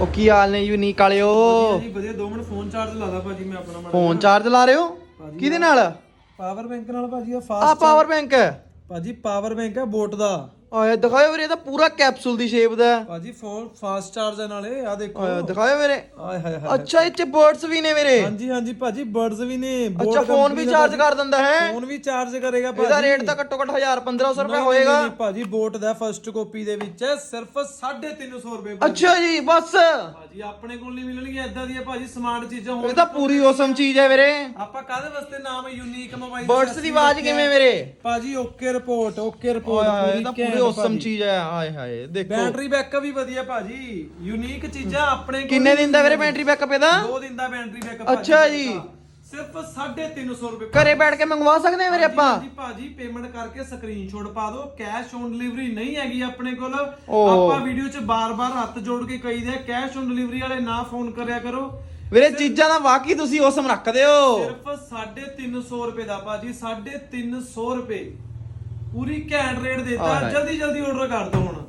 ਉਹ ਕੀ ਹਾਲ ਨੇ ਯੂਨੀਕ ਵਾਲਿਓ? ਜੀ ਵਧੀਆ। 2 ਮਿੰਟ ਫੋਨ ਚਾਰਜ ਲਾ ਲਾ ਭਾਜੀ ਮੈਂ ਆਪਣਾ ਮਾੜਾ ਫੋਨ ਚਾਰਜ ਲਾ ਰਹੇ ਹੋ? ਕਿਹਦੇ ਨਾਲ? ਪਾਵਰ ਬੈਂਕ ਨਾਲ ਭਾਜੀ ਆ ਆ ਫਾਸਟ ਪਾਵਰ ਬੈਂਕ ਭਾਜੀ ਪਾਵਰ ਬੈਂਕ ਹੈ ਬੋਟ ਦਾ। ਓਏ ਦਿਖਾਓ ਵੀਰੇ ਇਹ ਤਾਂ ਪੂਰਾ ਕੈਪਸੂਲ ਦੀ ਸ਼ੇਪ ਦਾ। ਹੈ। ਭਾਜੀ ਫੋਨ ਫਾਸਟ ਚਾਰਜ ਨਾਲੇ ਆ ਦੇਖੋ। ਓਏ ਦਿਖਾਓ ਵੀਰੇ। ਆਏ ਹਾਏ ਹਾਏ। ਅੱਛਾ ਇਹ ਚ ਬਰਡਸ ਵੀ ਨੇ ਵੀਰੇ। ਹਾਂਜੀ ਹਾਂਜੀ ਭਾਜੀ ਬਰਡਸ ਵੀ ਨੇ। Boat ਅੱਛਾ ਫੋਨ ਵੀ ਦਾ ਚਾਰਜ ਭਾਜੀ- ਕਰ ਦਿੰਦਾ ਹੈ। ਫੋਨ ਵੀ ਚਾਰਜ ਕਰੇਗਾ ਭਾਜੀ। ਇਹਦਾ ਰੇਟ ਤਾਂ ਘੱਟੋ ਘੱਟ 1000 1500 ਰੁਪਏ ਨਹੀਂ, ਹੋਏਗਾ। ਨਹੀਂ, ਭਾਜੀ ਬੋਟ ਦਾ ਫਰਸਟ ਕਾਪੀ ਦੇ ਵਿੱਚ ਸਿਰਫ 350 ਰੁਪਏ ਭਾਜੀ। ਅੱਛਾ ਜੀ ਬਸ। ਭਾਜੀ ਆਪਣੇ ਕੋਲ ਨਹੀਂ ਮਿਲਣਗੀਆਂ ਇਦਾਂ ਦੀਆਂ ਭਾਜੀ ਸਮਾਰਟ ਚੀਜ਼ਾਂ ਇਹ ਹੋਣ ਤਾਂ ਪੂਰੀ ਔਸਮ ਚੀਜ਼ ਹੈ ਵੀਰੇ। ਆਪਾਂ ਕਾਹਦੇ ਵਾਸਤੇ ਨਾਮ ਯੂਨੀਕ ਮੋਬਾਈਲ ਬਰਡਸ ਦੀ ਆਵਾਜ਼ ਕਿਵੇਂ ਵੀਰੇ? ਭਾਜੀ ਓਕੇ ਰਿਪੋਰਟ ਓਕੇ ਰਿਪੋਰਟ ਇਹ ਤਾਂ ਪੂਰੀ ਔਸਮ ਚੀਜ਼ ਹੈ ਹਾਏ ਹਾਏ ਦੇਖੋ। ਬੈਟਰੀ ਬੈਕਅਪ ਵੀ ਵਧੀਆ ਭਾਜੀ। ਯੂਨੀਕ ਚੀਜ਼ਾਂ ਆਪਣੇ ਕੋਲ ਕਿੰਨੇ ਦਿਨ ਦਾ ਵੀਰੇ ਬੈਟਰੀ ਬੈਕਅਪ ਇਹਦਾ? ਦੋ ਦਿਨ ਦਾ ਬੈਟਰੀ ਬੈਕਅਪ ਅੱਛਾ ਜੀ। ਸਿਰਫ 350 ਰੁਪਏ ਘਰੇ ਬੈਠ ਕੇ ਮੰਗਵਾ ਸਕਦੇ ਆ ਵੀਰੇ ਆਪਾਂ? ਜੀ ਭਾਜੀ ਪੇਮੈਂਟ ਕਰਕੇ ਸਕਰੀਨਸ਼ਾਟ ਪਾ ਦਿਓ। ਕੈਸ਼ ਔਨ ਡਿਲੀਵਰੀ ਨਹੀਂ ਹੈਗੀ ਆਪਣੇ ਕੋਲ। ਓ। ਆਪਾਂ ਵੀਡੀਓ 'ਚ ਬਾਰ-ਬਾਰ ਹੱਥ ਜੋੜ ਕੇ ਕਹੀਦੇ ਕੈਸ਼ ਔਨ ਡਿਲੀਵਰੀ ਵਾਲੇ ਨਾ ਫੋਨ ਕਰਿਆ ਕਰੋ। ਵੀਰੇ ਚੀਜ਼ਾਂ ਦਾ ਵਾਕਈ ਤੁਸੀਂ ਔਸਮ ਰੱਖਦੇ ਹੋ। ਸਿਰਫ 350 ਰੁਪਏ ਦਾ ਭਾਜੀ 350 ਰੁਪਏ। ਪੂਰੀ ਘੈਂਟ ਰੇਟ ਦੇਤਾ। ਜਲਦੀ ਜਲਦੀ ਆਰਡਰ ਕਰ ਦਿਓ ਹੁਣ